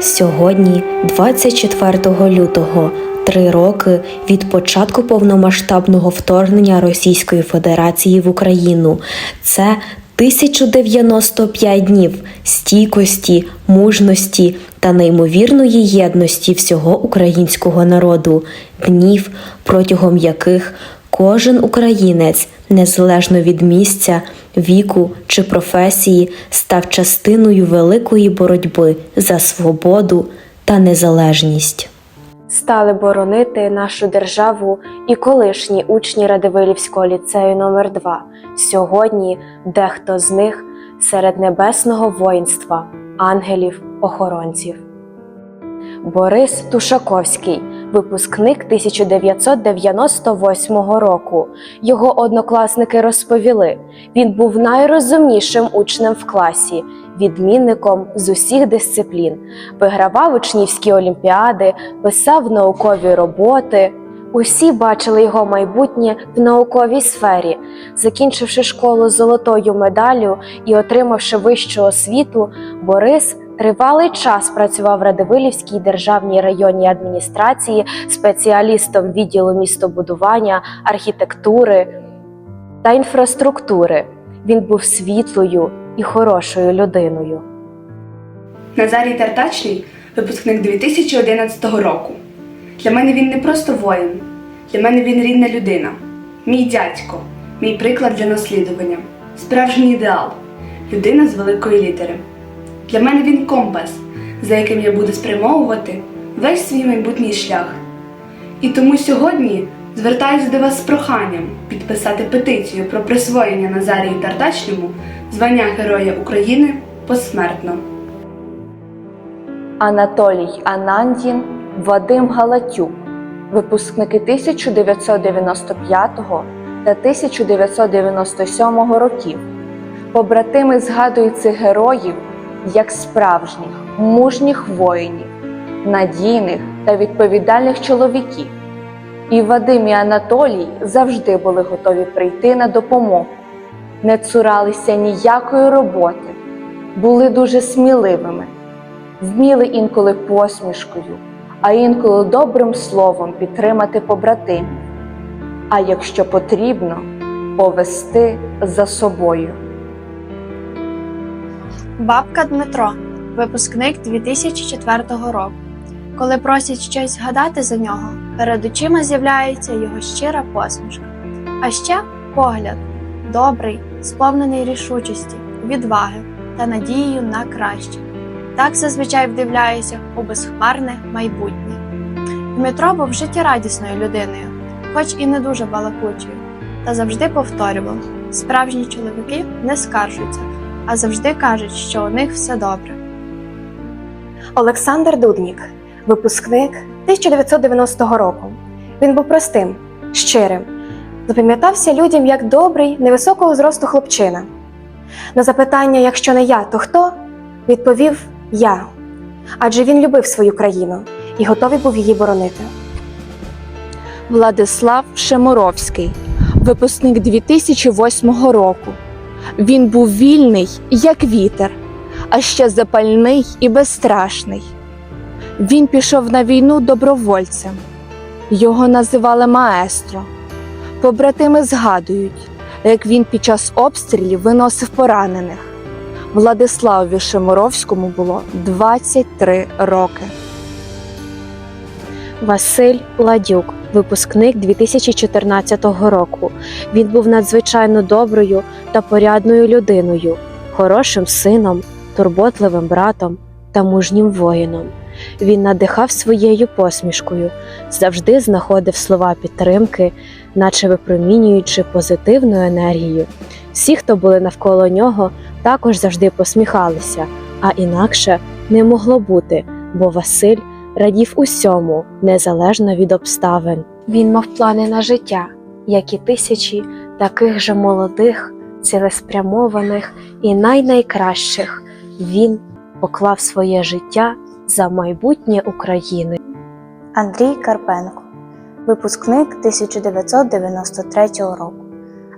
Сьогодні, 24 лютого, три роки від початку повномасштабного вторгнення Російської Федерації в Україну. Це 1095 днів стійкості, мужності та неймовірної єдності всього українського народу, днів, протягом яких кожен українець, незалежно від місця, віку чи професії, став частиною великої боротьби за свободу та незалежність. Стали боронити нашу державу і колишні учні Радивилівського ліцею номер 2 Сьогодні дехто з них серед небесного воїнства, ангелів-охоронців. Борис Тушаковський, випускник 1998 року. Його однокласники розповіли, він був найрозумнішим учнем в класі, відмінником з усіх дисциплін, вигравав учнівські олімпіади, писав наукові роботи. Усі бачили його майбутнє в науковій сфері. Закінчивши школу з золотою медаллю і отримавши вищу освіту, Борис тривалий час працював в Радивилівській державній районній адміністрації спеціалістом відділу містобудування, архітектури та інфраструктури. Він був світлою і хорошою людиною. Назарій Тартачний випускник 2011 року. Для мене він не просто воїн, для мене він рідна людина, мій дядько, мій приклад для наслідування, справжній ідеал, людина з великої літери. Для мене він компас, за яким я буду спрямовувати весь свій майбутній шлях. І тому сьогодні звертаюся до вас з проханням підписати петицію про присвоєння Назарію Тартачному звання Героя України посмертно. Анатолій Анандін, Вадим Галатюк, випускники 1995 та 1997 років. Побратими згадують цих героїв як справжніх, мужніх воїнів, надійних та відповідальних чоловіків. І Вадим і Анатолій завжди були готові прийти на допомогу, не цуралися ніякої роботи, були дуже сміливими вміли інколи посмішкою, а інколи добрим словом підтримати побратимів, а якщо потрібно, повести за собою. Бабка Дмитро, випускник 2004 року. Коли просять щось згадати за нього, перед очима з'являється його щира посмішка. А ще погляд добрий, сповнений рішучості, відваги та надією на краще. Так зазвичай вдивляюся у безхмарне майбутнє. Дмитро був життєрадісною людиною, хоч і не дуже балакучою, та завжди повторював: справжні чоловіки не скаржуються, а завжди кажуть, що у них все добре. Олександр Дуднік, випускник 1990 року. Він був простим, щирим, запам'ятався людям як добрий, невисокого зросту хлопчина. На запитання, якщо не я, то хто? відповів Я. Адже він любив свою країну і готовий був її боронити. Владислав Шемуровський, випускник 2008 року. Він був вільний, як вітер, а ще запальний і безстрашний. Він пішов на війну добровольцем. Його називали маестро. Побратими згадують, як він під час обстрілів виносив поранених. Владиславові Шемуровському було 23 роки. Василь Ладюк, випускник 2014 року. Він був надзвичайно доброю та порядною людиною, хорошим сином, турботливим братом та мужнім воїном. Він надихав своєю посмішкою, завжди знаходив слова підтримки, наче випромінюючи позитивну енергію. Всі, хто були навколо нього, також завжди посміхалися, а інакше не могло бути, бо Василь радів усьому, незалежно від обставин. Він мав плани на життя, як і тисячі таких же молодих, цілеспрямованих і найнайкращих. Він поклав своє життя за майбутнє України. Андрій Карпенко, випускник 1993 року.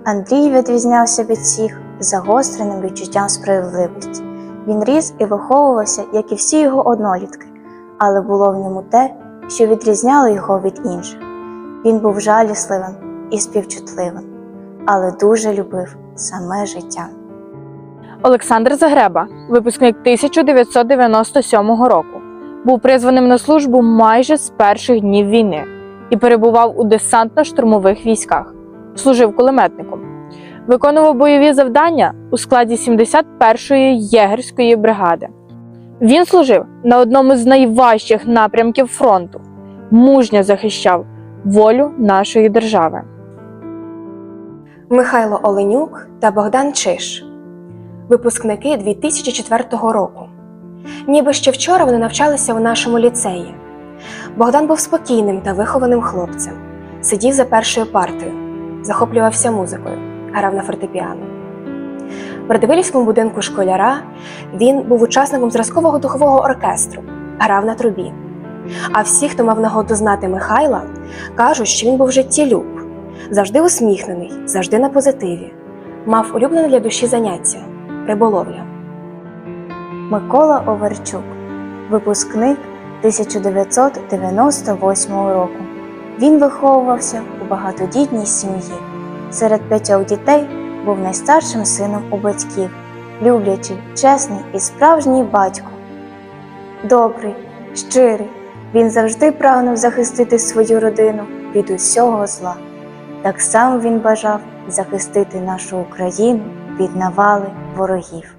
Андрій відрізнявся від всіх загостреним відчуттям справедливості. Він ріс і виховувався, як і всі його однолітки, але було в ньому те, що відрізняло його від інших. Він був жалісливим і співчутливим, але дуже любив саме життя. Олександр Загреба, випускник 1997 року, був призваним на службу майже з перших днів війни і перебував у десантно-штурмових військах, служив кулеметником. Виконував бойові завдання у складі 71-ї єгерської бригади. Він служив на одному з найважчих напрямків фронту, мужньо захищав волю нашої держави. Михайло Оленюк та Богдан Чиш, випускники 2004 року. Ніби ще вчора вони навчалися у нашому ліцеї. Богдан був спокійним та вихованим хлопцем, сидів за першою партою, захоплювався музикою, грав на фортепіано. В Радивилівському будинку школяра він був учасником зразкового духового оркестру, грав на трубі. А всі, хто мав нагоду знати Михайла, кажуть, що він був життєлюб, завжди усміхнений, завжди на позитиві. Мав улюблене для душі заняття риболовля. Микола Оверчук, випускник 1998 року. Він виховувався у багатодітній сім'ї. Серед п'ятьох дітей був найстаршим сином у батьків, люблячий, чесний і справжній батько. Добрий, щирий, він завжди прагнув захистити свою родину від усього зла. Так само він бажав захистити нашу Україну від навали ворогів.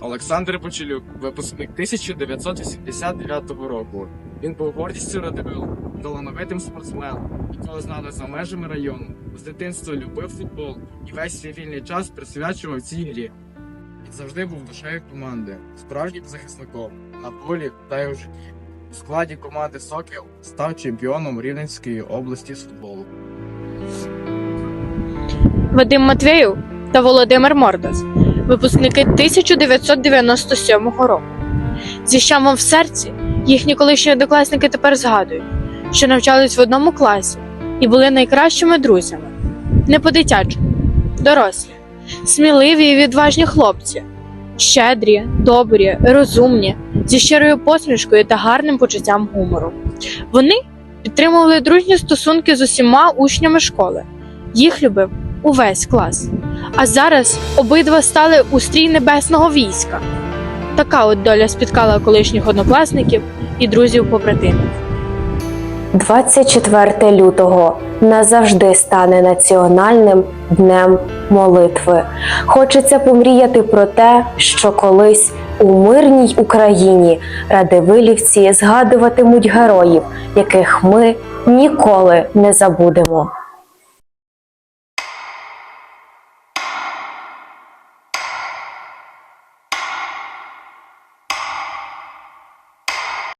Олександр Почелюк, випускник 1989 року. Він був гордістю Радивил, талановитим спортсменом, якого знали за межами району. З дитинства любив футбол і весь свій вільний час присвячував цій грі. Він завжди був душею команди, справжнім захисником на полі та й у житті. У складі команди Сокіл став чемпіоном Рівненської області з футболу. Вадим Матвєєв та Володимир Мордас, випускники 1997 року. Зі щамом в серці їхні колишні однокласники тепер згадують, що навчались в одному класі і були найкращими друзями. Не по-дитячому, дорослі, сміливі і відважні хлопці, щедрі, добрі, розумні, зі щирою посмішкою та гарним почуттям гумору. Вони підтримували дружні стосунки з усіма учнями школи. Їх любив увесь клас. А зараз обидва стали у стрій небесного війська. Така от доля спіткала колишніх однокласників і друзів побратимів. 24 лютого назавжди стане національним днем молитви. Хочеться помріяти про те, що колись у мирній Україні радивилівці згадуватимуть героїв, яких ми ніколи не забудемо.